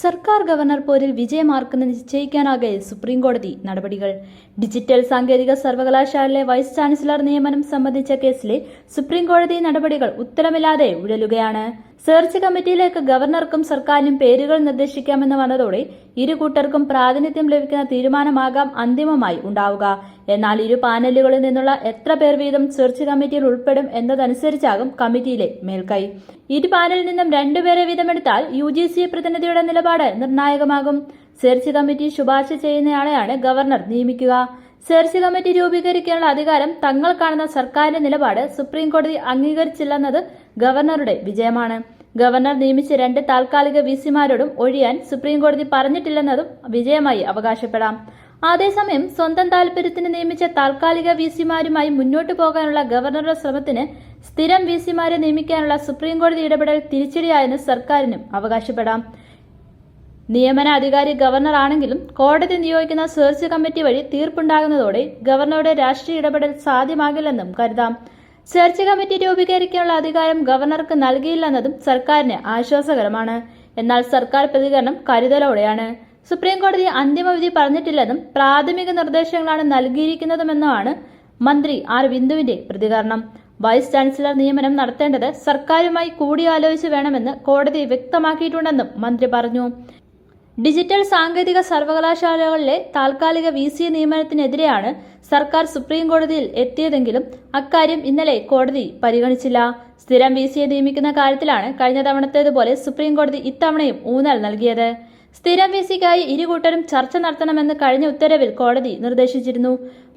സർക്കാർ governor പോരിൽ വിജയമാർക്കെന്ന് നിശ്ചയിക്കാനാകെ supreme കോടതി നടപടികൾ. ഡിജിറ്റൽ സാങ്കേതിക സർവകലാശാലയിലെ വൈസ് ചാൻസലർ നിയമനം സംബന്ധിച്ച കേസിലെ സുപ്രീം കോടതി നടപടികൾ ഉത്തരമില്ലാതെ ഉഴലുകയാണ്. സെർച്ച് കമ്മിറ്റിയിലേക്ക് ഗവർണർക്കും സർക്കാരിനും പേരുകൾ നിർദ്ദേശിക്കാമെന്ന് വന്നതോടെ ഇരു കൂട്ടർക്കും പ്രാതിനിധ്യം ലഭിക്കുന്ന തീരുമാനമാകാം അന്തിമമായി ഉണ്ടാവുക. എന്നാൽ ഇരു പാനലുകളിൽ നിന്നുള്ള എത്ര പേർ വീതം സെർച്ച് കമ്മിറ്റിയിൽ ഉൾപ്പെടും എന്നതനുസരിച്ചാകും കമ്മിറ്റിയിലെ മേൽക്കൈ. ഇരു പാനലിൽ നിന്നും രണ്ടുപേരെ വീതമെടുത്താൽ യു ജി സി പ്രതിനിധിയുടെ നിലപാട് നിർണായകമാകും. സെർച്ച് കമ്മിറ്റി ശുപാർശ ചെയ്യുന്നയാളെയാണ് ഗവർണർ നിയമിക്കുക. സെർച്ച് കമ്മിറ്റി രൂപീകരിക്കാനുള്ള അധികാരം തങ്ങൾ കാണുന്ന സർക്കാരിന്റെ നിലപാട് സുപ്രീംകോടതി അംഗീകരിച്ചില്ലെന്നത് ഗവർണറുടെ വിജയമാണ്. ഗവർണർ നിയമിച്ച രണ്ട് താൽക്കാലിക വിസിമാരോടും ഒഴിയാൻ സുപ്രീംകോടതി പറഞ്ഞിട്ടില്ലെന്നതും വിജയമായി അവകാശപ്പെടാം. അതേസമയം സ്വന്തം താൽപര്യത്തിന് നിയമിച്ച താൽക്കാലിക വിസിമാരുമായി മുന്നോട്ട് പോകാനുള്ള ഗവർണറുടെ ശ്രമത്തിന് സ്ഥിരം വിസിമാരെ നിയമിക്കാനുള്ള സുപ്രീംകോടതി ഇടപെടൽ തിരിച്ചടിയായെന്ന് സർക്കാരിനും അവകാശപ്പെടാം. നിയമന ഗവർണറാണെങ്കിലും കോടതി നിയോഗിക്കുന്ന സെർച്ച് കമ്മിറ്റി വഴി തീർപ്പുണ്ടാകുന്നതോടെ ഗവർണറുടെ രാഷ്ട്രീയ ഇടപെടൽ സാധ്യമാകില്ലെന്നും കരുതാം. സെർച്ച് കമ്മിറ്റി രൂപീകരിക്കാനുള്ള അധികാരം ഗവർണർക്ക് നൽകിയില്ലെന്നതും സർക്കാരിന് ആശ്വാസകരമാണ്. എന്നാൽ സർക്കാർ പ്രതികരണം കരുതലോടെയാണ്. സുപ്രീം കോടതി അന്തിമവിധി പറഞ്ഞിട്ടില്ലെന്നും പ്രാഥമിക നിർദ്ദേശങ്ങളാണ് നൽകിയിരിക്കുന്നതുമെന്നുമാണ് മന്ത്രി ആർ ബിന്ദുവിന്റെ പ്രതികരണം. വൈസ് ചാൻസലർ നിയമനം നടത്തേണ്ടത് സർക്കാരുമായി കൂടിയാലോചിച്ച് വേണമെന്ന് കോടതി വ്യക്തമാക്കിയിട്ടുണ്ടെന്നും മന്ത്രി പറഞ്ഞു. ഡിജിറ്റൽ സാങ്കേതിക സർവകലാശാലകളിലെ താൽക്കാലിക വി സി നിയമനത്തിനെതിരെയാണ് സർക്കാർ സുപ്രീം കോടതിയിൽ എത്തിയതെങ്കിലും അക്കാര്യം ഇന്നലെ കോടതി പരിഗണിച്ചില്ല. സ്ഥിരം വി സിയെ നിയമിക്കുന്ന കാര്യത്തിലാണ് കഴിഞ്ഞ തവണത്തേതുപോലെ സുപ്രീം കോടതി ഇത്തവണയും ഊന്നൽ നൽകിയത്. സ്ഥിരം വിസിക്കായി ഇരുകൂട്ടരും ചർച്ച നടത്തണമെന്ന് കഴിഞ്ഞ ഉത്തരവിൽ കോടതി നിർദ്ദേശിച്ചിരുന്നു.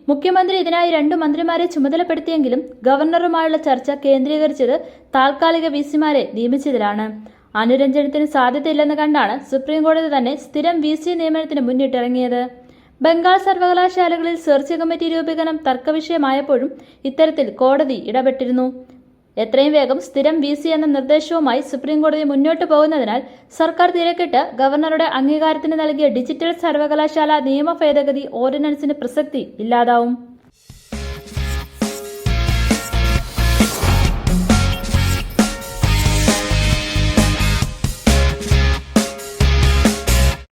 മുഖ്യമന്ത്രി ഇതിനായി രണ്ടു മന്ത്രിമാരെ ചുമതലപ്പെടുത്തിയെങ്കിലും ഗവർണറുമായുള്ള ചർച്ച കേന്ദ്രീകരിച്ചത് താൽക്കാലിക വി സിമാരെ നിയമിച്ചതിലാണ്. അനുരഞ്ജനത്തിന് സാധ്യതയില്ലെന്ന് കണ്ടാണ് സുപ്രീംകോടതി തന്നെ സ്ഥിരം വി സി നിയമനത്തിന് മുന്നിട്ടിറങ്ങിയത്. ബംഗാൾ സർവകലാശാലകളിൽ സെർച്ച് കമ്മിറ്റി രൂപീകരണം തർക്കവിഷയമായപ്പോഴും ഇത്തരത്തിൽ കോടതി ഇടപെട്ടിരുന്നു. എത്രയും വേഗം സ്ഥിരം വി സി എന്ന നിർദ്ദേശവുമായി സുപ്രീംകോടതി മുന്നോട്ട് പോകുന്നതിനാൽ സർക്കാർ തിരക്കിട്ട് ഗവർണറുടെ അംഗീകാരത്തിന് നൽകിയ ഡിജിറ്റൽ സർവകലാശാല നിയമ ഭേദഗതി ഓർഡിനൻസിന് പ്രസക്തി ഇല്ലാതാവും.